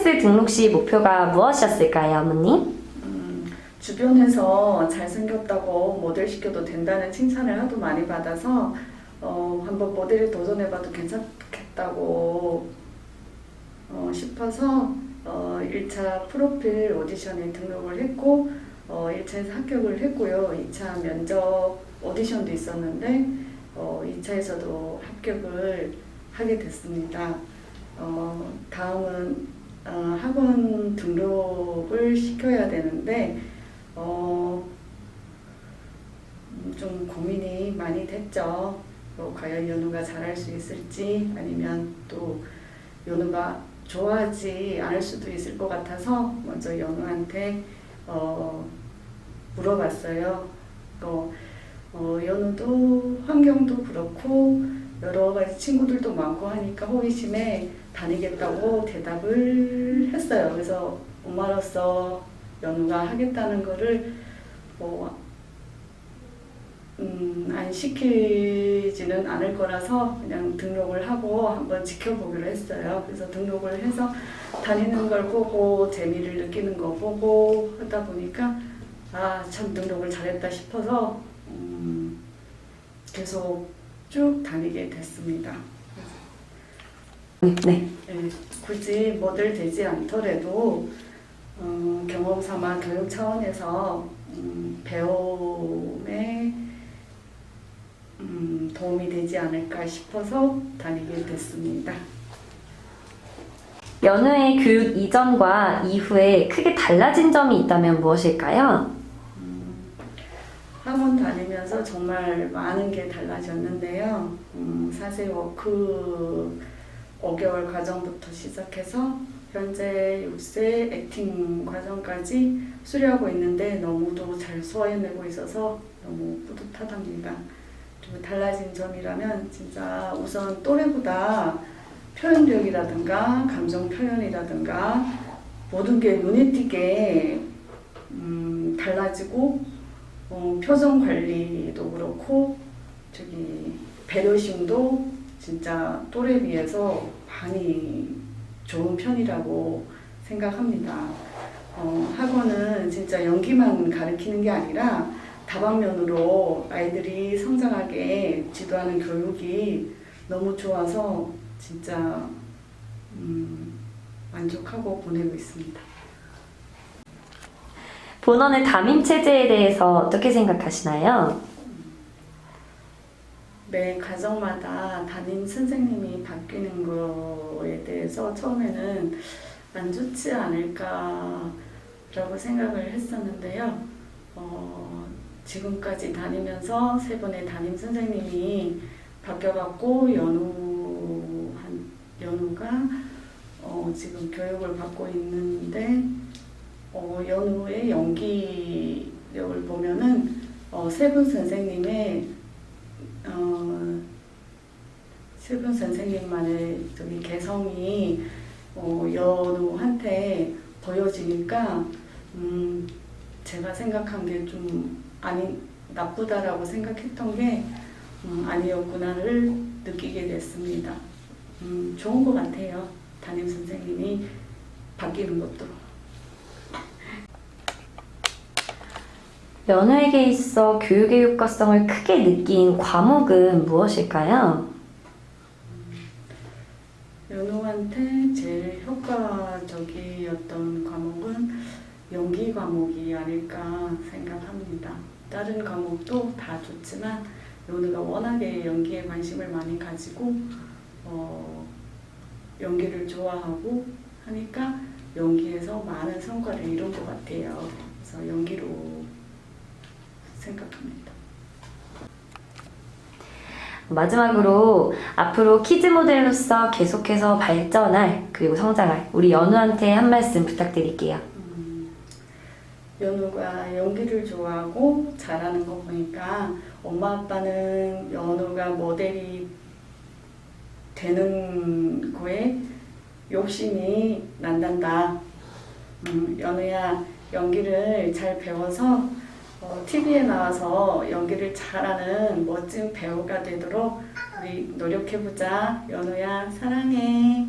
클래스 등록 시 목표가 무엇이었을까요, 어머님? 음, 주변에서 잘생겼다고 모델 시켜도 된다는 칭찬을 하도 많이 받아서 어, 한번 모델에 도전해봐도 괜찮겠다고 어, 싶어서 어, 1차 프로필 오디션에 등록을 했고 어, 1차에서 합격을 했고요. 2차 면접 오디션도 있었는데 어, 2차에서도 합격을 하게 됐습니다. 어, 다음은 어, 학원 등록을 시켜야 되는데 어, 음, 좀 고민이 많이 됐죠. 뭐 과연 연우가 잘할 수 있을지 아니면 또 연우가 좋아하지 않을 수도 있을 것 같아서 먼저 연우한테 어, 물어봤어요. 또 어, 연우도 환경도 그렇고 여러 가지 친구들도 많고 하니까 호기심에 다니겠다고 대답을 했어요. 그래서 엄마로서 연우가 하겠다는 거를 뭐, 음, 안 시키지는 않을 거라서 그냥 등록을 하고 한번 지켜보기로 했어요. 그래서 등록을 해서 다니는 걸 보고 재미를 느끼는 거 보고 하다 보니까 아, 참 등록을 잘했다 싶어서 음, 계속 쭉 다니게 됐습니다. 네. 예, 굳이 모델 되지 않더라도 어, 경험 삼아 교육 차원에서 음, 배움에 음, 도움이 되지 않을까 싶어서 다니게 됐습니다. 연우의 교육 이전과 이후에 크게 달라진 점이 있다면 무엇일까요? 학원 다니면서 정말 많은 게 달라졌는데요. 음, 사실 워크 5개월 과정부터 시작해서 현재 6세 액팅 과정까지 수료하고 있는데 너무도 잘 소화해내고 있어서 너무 뿌듯하답니다. 그리고 달라진 점이라면 진짜 우선 또래보다 표현력이라든가 감정 표현이라든가 모든 게 눈에 띄게 음, 달라지고 어, 표정 관리도 그렇고 저기 배려심도 진짜 또래 비해서 많이 좋은 편이라고 생각합니다. 어, 학원은 진짜 연기만 가르치는 게 아니라 다방면으로 아이들이 성장하게 지도하는 교육이 너무 좋아서 진짜 음, 만족하고 보내고 있습니다. 본원의 담임 체제에 대해서 어떻게 생각하시나요? 매 가정마다 담임 선생님이 바뀌는 거에 대해서 처음에는 안 좋지 않을까라고 생각을 했었는데요. 어, 지금까지 다니면서 세 분의 담임 선생님이 바뀌어갖고 연우 한 연우가 어, 지금 교육을 받고 있는데 어, 연우의 연기력을 보면은 어, 세분 선생님의 어, 세분 선생님만의 저기 개성이 어, 연우한테 보여지니까 음, 제가 생각한 게 좀 아니 나쁘다라고 생각했던 게 음, 아니었구나를 느끼게 됐습니다. 음, 좋은 것 같아요. 담임 선생님이 바뀌는 것도. 연우에게 있어 교육의 효과성을 크게 느낀 과목은 무엇일까요? 연우한테 제일 효과적이었던 과목은 연기 과목이 아닐까 생각합니다. 다른 과목도 다 좋지만 연우가 워낙에 연기에 관심을 많이 가지고 어, 연기를 좋아하고 하니까 연기에서 많은 성과를 이룬 것 같아요. 그래서 연기로 생각합니다. 마지막으로 앞으로 키즈 모델로서 계속해서 발전할 그리고 성장할 우리 연우한테 한 말씀 부탁드릴게요. 음, 연우가 연기를 좋아하고 잘하는 거 보니까 엄마 아빠는 연우가 모델이 되는 거에 욕심이 난단다. 음, 연우야 연기를 잘 배워서 어, TV에 나와서 연기를 잘하는 멋진 배우가 되도록 우리 노력해보자. 연우야 사랑해.